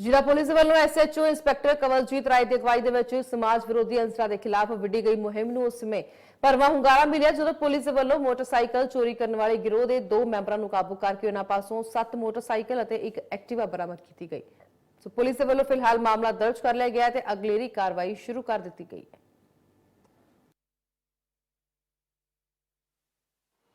ਜ਼ਿਲ੍ਹਾ ਪੁਲਿਸ ਵੱਲੋਂ SHO inspector Kawaljit Rai ਦੀ ਅਗਵਾਈ ਦੇ ਵਿੱਚ ਸਮਾਜ ਵਿਰੋਧੀ ਅੰਸਰਾਂ ਦੇ ਖਿਲਾਫ ਵਿੱਢੀ ਗਈ ਮੁਹਿੰਮ ਨੂੰ ਉਸ ਸਮੇਂ ਭਰਵਾਂ ਹੁੰਗਾਰਾ ਮਿਲਿਆ, ਜਦੋਂ ਪੁਲਿਸ ਵੱਲੋਂ ਮੋਟਰਸਾਈਕਲ ਚੋਰੀ ਕਰਨ ਵਾਲੇ ਗਿਰੋਹ ਦੇ ਦੋ ਮੈਂਬਰਾਂ ਨੂੰ ਕਾਬੂ ਕਰਕੇ ਉਹਨਾਂ ਪਾਸੋਂ 7 ਮੋਟਰਸਾਈਕਲ ਅਤੇ ਇੱਕ ਐਕਟਿਵਾ ਬਰਾਮਦ ਕੀਤੀ ਗਈ। ਸੋ ਪੁਲਿਸ ਦੇ ਵੱਲੋਂ ਫਿਲਹਾਲ ਮਾਮਲਾ ਦਰਜ ਕਰ ਲਿਆ ਗਿਆ ਹੈ ਤੇ ਅਗਲੇਰੀ ਕਾਰਵਾਈ ਸ਼ੁਰੂ ਕਰ ਦਿੱਤੀ ਗਈ ਹੈ।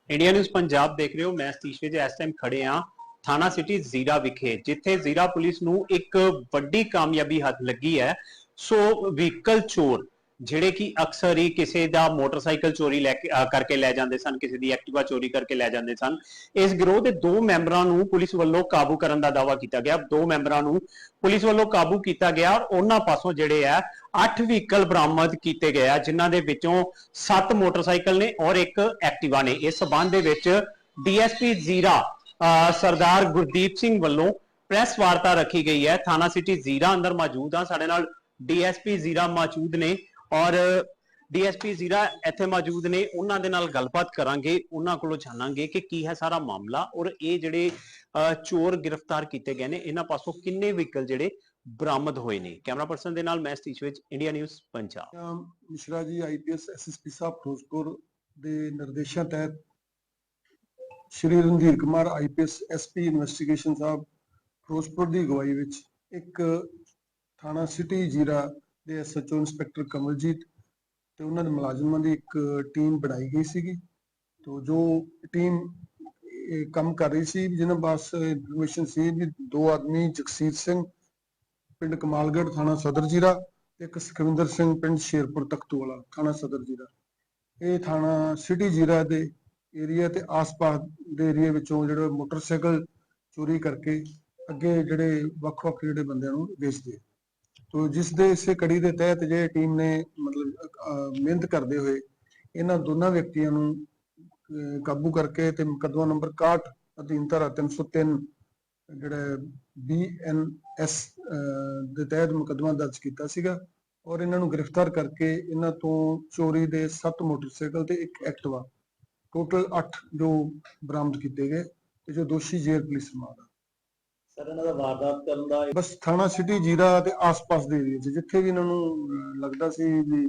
ਇੰਡੀਆ ਨਿਊਜ਼ ਪੰਜਾਬ ਦੇਖ ਰਹੇ ਹੋ। ਮੈਂ ਸਤੀਸ਼ ਵਿਜ, ਇਸ ਟਾਈਮ ਖੜੇ ਆ ਥਾਣਾ ਸਿਟੀ ਜ਼ੀਰਾ ਵਿਖੇ, ਜਿੱਥੇ ਜ਼ੀਰਾ ਪੁਲਿਸ ਨੂੰ ਇੱਕ ਵੱਡੀ ਕਾਮਯਾਬੀ ਹੱਥ ਲੱਗੀ ਹੈ। ਸੋ ਵਹੀਕਲ ਚੋਰ, ਜਿਹੜੇ ਕਿ ਅਕਸਰ ਹੀ ਕਿਸੇ ਦਾ ਮੋਟਰਸਾਈਕਲ ਚੋਰੀ ਲੈ ਕੇ ਕਰਕੇ ਲੈ ਜਾਂਦੇ ਸਨ, ਕਿਸੇ ਦੀ ਐਕਟਿਵਾ ਚੋਰੀ ਕਰਕੇ ਲੈ ਜਾਂਦੇ ਸਨ। ਇਸ ਗਿਰੋਹ ਦੇ ਦੋ ਮੈਂਬਰਾਂ ਨੂੰ ਪੁਲਿਸ ਵੱਲੋਂ ਕਾਬੂ ਕਰਨ ਦਾ ਦਾਅਵਾ ਕੀਤਾ ਗਿਆ। ਦੋ ਮੈਂਬਰਾਂ ਨੂੰ ਪੁਲਿਸ ਵੱਲੋਂ ਕਾਬੂ ਕੀਤਾ ਗਿਆ। ਔਰ ਉਹਨਾਂ ਪਾਸੋਂ ਜਿਹੜੇ ਆ 8 ਵਹੀਕਲ ਬਰਾਮਦ ਕੀਤੇ ਗਏ ਆ, ਜਿਨ੍ਹਾਂ ਦੇ ਵਿੱਚੋਂ 7 ਮੋਟਰਸਾਈਕਲ ਨੇ ਔਰ ਇੱਕ ਐਕਟਿਵਾ ਨੇ। ਇਸ ਸਬੰਧ ਦੇ ਵਿੱਚ ਡੀਐਸਪੀ ਜ਼ੀਰਾ ਸਰਦਾਰ ਗੁਰਦੀਪ ਸਿੰਘ ਵੱਲੋਂ ਪ੍ਰੈਸ ਵਾਰਤਾ ਰੱਖੀ ਗਈ ਹੈ। ਥਾਣਾ ਸਿਟੀ ਜ਼ੀਰਾ ਅੰਦਰ ਮੌਜੂਦ ਆ ਸਾਡੇ ਨਾਲ ਡੀਐਸਪੀ ਜ਼ੀਰਾ ਮੌਜੂਦ ਨੇ ਔਰ ਡੀਐਸਪੀ ਜ਼ੀਰਾ ਇੱਥੇ ਮੌਜੂਦ ਨੇ। ਉਹਨਾਂ ਦੇ ਨਾਲ ਗੱਲਬਾਤ ਕਰਾਂਗੇ। ਉਹਨਾਂ ਕੋਲੋਂ ਜਾਣਾਂਗੇ ਕਿ ਕੀ ਹੈ ਸਾਰਾ ਮਾਮਲਾ ਔਰ ਇਹ ਜਿਹੜੇ ਚੋਰ ਗ੍ਰਿਫਤਾਰ ਕੀਤੇ ਗਏ ਨੇ। ਇਹਨਾਂ ਪਾਸੋਂ ਕਿੰਨੇ ਵਹੀਕਲ ਜਿਹੜੇ ਬਰਾਮਦ ਹੋਏ ਨੇ? ਕੈਮਰਾ ਪਰਸਨ ਦੇ ਨਾਲ ਮੈਂ ਸਤੀਸ਼ ਵਿੱਚ ਇੰਡੀਆ ਨਿਊਜ਼ ਪੰਜਾਬ। ਮਿਸ਼ਰਾ ਜੀ ਆਈਪੀਐਸ ਐਸਐਸਪੀ ਸਾਹਿਬ ਫਿਰੋਜ਼ਪੁਰ ਦੇ ਨਿਰਦੇਸ਼ਾਂ ਤਹਿਤ Shri Randhir Kumar IPS SP investigation ਸਾਹਿਬ, ਫਿਰੋਜ਼ਪੁਰ ਦੀ ਅਗਵਾਈ ਵਿੱਚ ਇੱਕ ਥਾਣਾ ਸਿਟੀ ਜੀਰਾ ਦੇ ਐਸਐਚਓ ਇੰਸਪੈਕਟਰ ਕਮਲਜੀਤ ਤੇ ਉਹਨਾਂ ਦੇ ਮੁਲਾਜ਼ਮਾਂ ਦੀ ਇੱਕ ਟੀਮ ਬਣਾਈ ਗਈ ਸੀਗੀ। ਤੋਂ ਜੋ ਟੀਮ ਕੰਮ ਕਰ ਰਹੀ ਸੀ, ਜਿਹਨਾਂ ਪਾਸ ਇਨਫੋਰਮੇਸ਼ਨ ਸੀ ਵੀ ਦੋ ਆਦਮੀ, ਜਗਸੀਰ ਸਿੰਘ ਪਿੰਡ ਕਮਾਲਗੜ੍ਹ, ਥਾਣਾ ਸਦਰ ਜੀਰਾ ਇੱਕ ਸੁਖਵਿੰਦਰ ਸਿੰਘ ਪਿੰਡ ਸ਼ੇਰਪੁਰ, ਤਖਤੂਵਾਲਾ, ਥਾਣਾ ਸਦਰ ਜੀਰਾ। ਇਹ ਥਾਣਾ ਸਿਟੀ ਜੀਰਾ ਦੇ ਏਰੀਆ ਤੇ ਆਸ-ਪਾਸ ਦੇ ਏਰੀਆ ਵਿੱਚੋਂ ਜਿਹੜੇ ਮੋਟਰਸਾਈਕਲ ਚੋਰੀ ਕਰਕੇ ਅੱਗੇ ਜਿਹੜੇ ਵੱਖ-ਵੱਖ ਜਿਹੜੇ ਬੰਦਿਆਂ ਨੂੰ ਵੇਚਦੇ ਤੋ ਜਿਸ ਦੇ ਇਸੇ ਕੜੀ ਦੇ ਤਹਿਤ ਜੇ ਟੀਮ ਨੇ ਮਤਲਬ ਮਿਹਨਤ ਕਰਦੇ ਹੋਏ ਇਹਨਾਂ ਦੋਨਾਂ ਵਿਅਕਤੀਆਂ ਨੂੰ ਕਾਬੂ ਕਰਕੇ ਤੇ ਮੁਕੱਦਮਾ ਨੰਬਰ 61 ਅਧੀਨ ਧਾਰਾ 303 ਜਿਹੜਾ ਬੀਐਨਐਸ ਦੇ ਤਹਿਤ ਮੁਕੱਦਮਾ ਦਰਜ ਕੀਤਾ ਸੀਗਾ ਔਰ ਇਹਨਾਂ ਨੂੰ ਗ੍ਰਿਫਤਾਰ ਕਰਕੇ ਇਹਨਾਂ ਤੋਂ ਚੋਰੀ ਦੇ 7 ਮੋਟਰਸਾਈਕਲ ਤੇ ਇੱਕ ਐਕਟਿਵਾ ਟੋਟਲ 8 ਜੋ ਬਰਾਮਦ ਕੀਤੇ ਗਏ ਤੇ ਜੋ ਦੋਸ਼ੀ ਜੇਲ੍ਹ ਪੁਲਿਸ ਰਿਮਾਂਡ ਆ ਸਰ ਇਹਨਾਂ ਦਾ ਵਾਰਦਾਤ ਕਰਨ ਦਾ ਬਸ ਥਾਣਾ ਸਿਟੀ ਜੀਰਾ ਤੇ ਆਸ-ਪਾਸ ਦੇ ਏਰੀਆ 'ਚ ਜਿੱਥੇ ਵੀ ਇਹਨਾਂ ਨੂੰ ਲੱਗਦਾ ਸੀ ਵੀ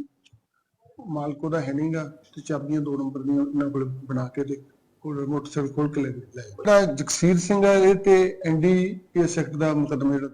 ਮਾਲਕ ਉਹਦਾ ਹੈ ਨਹੀਂਗਾ ਤੇ ਚਾਬੀਆਂ ਦੋ ਨੰਬਰ ਦੀਆਂ ਇਹਨਾਂ ਕੋਲ ਬਣਾ ਕੇ ਤੇ ਕੋਲ ਮੋਟਰਸਾਈਕਲ ਖੋਲ ਕੇ ਲੈ ਗਏ। ਜਿਹੜਾ ਜਗਸੀਰ ਸਿੰਘ ਹੈ ਇਹ ਤੇ ਐਨਡੀਪੀਐਸ ਐਕਟ ਦਾ ਮੁਕੱਦਮਾ ਜਿਹੜਾ